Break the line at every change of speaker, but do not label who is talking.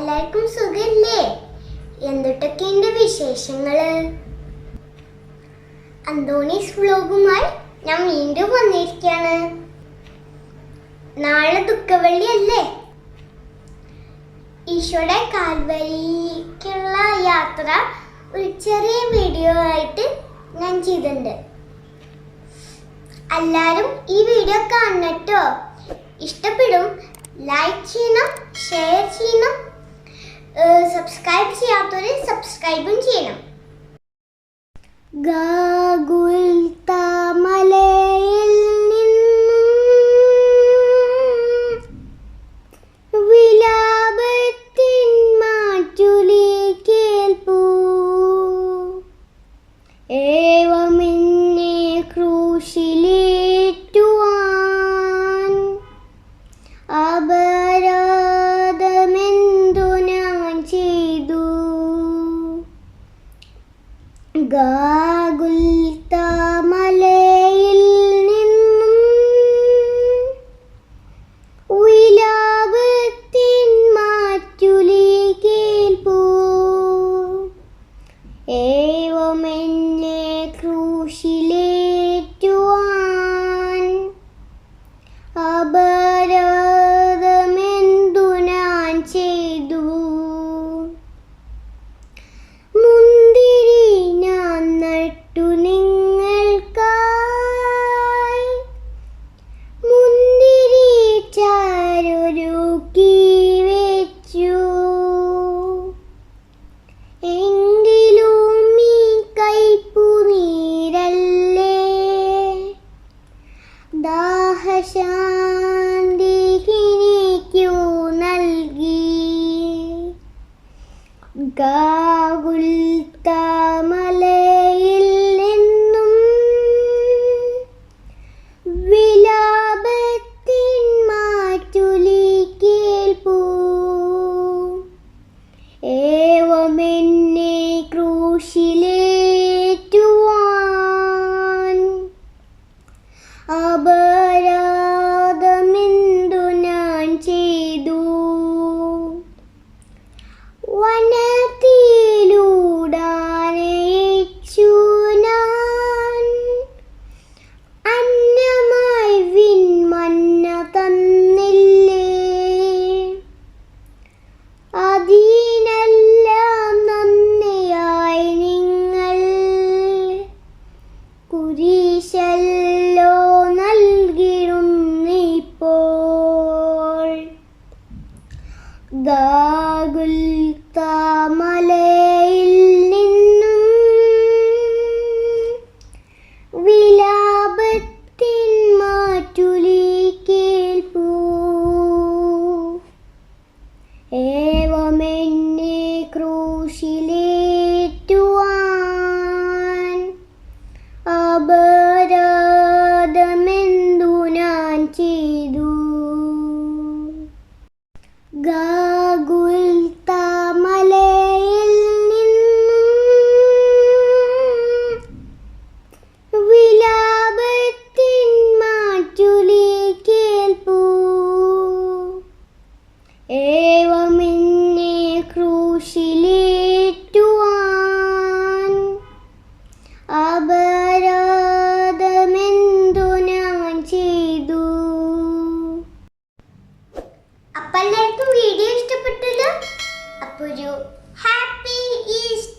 എല്ലാവർക്കും എന്തൊക്കെ എന്തൊട്ടൊക്കെയുണ്ട് വിശേഷങ്ങൾ? അന്തോണീസ് വ്ലോഗുമായി ഞാൻ വീണ്ടും വന്നിരിക്കുകയാണ്. നാളെ ദുഃഖവെള്ളി അല്ലേ ഈശോടെ കാൽവരിക്കുള്ള യാത്ര ഒരു ചെറിയ വീഡിയോ ആയിട്ട് ഞാൻ ചെയ്തിട്ടുണ്ട്. എല്ലാവരും ഈ വീഡിയോ കാണട്ടോ ഇഷ്ടപ്പെടും ലൈക്ക് ചെയ്യണം ഷെയർ ചെയ്യണം. സബ്സ്ക്രൈബ് ചെയ്യാത്തവര് സബ്സ്ക്രൈബും ചെയ്യണം ഗാഗുൽ Gogo Suki. കുരിശല്ലോ നൽകിടുന്നിപ്പോൾ. ഗാഗുൽ താമലയിൽ നിന്നും വിലാപത്തിൻ Mattoli കേൾപ്പൂ ഏവമെന്നെ ക്രൂശിലേറ്റുവാൻ number you happy Easter.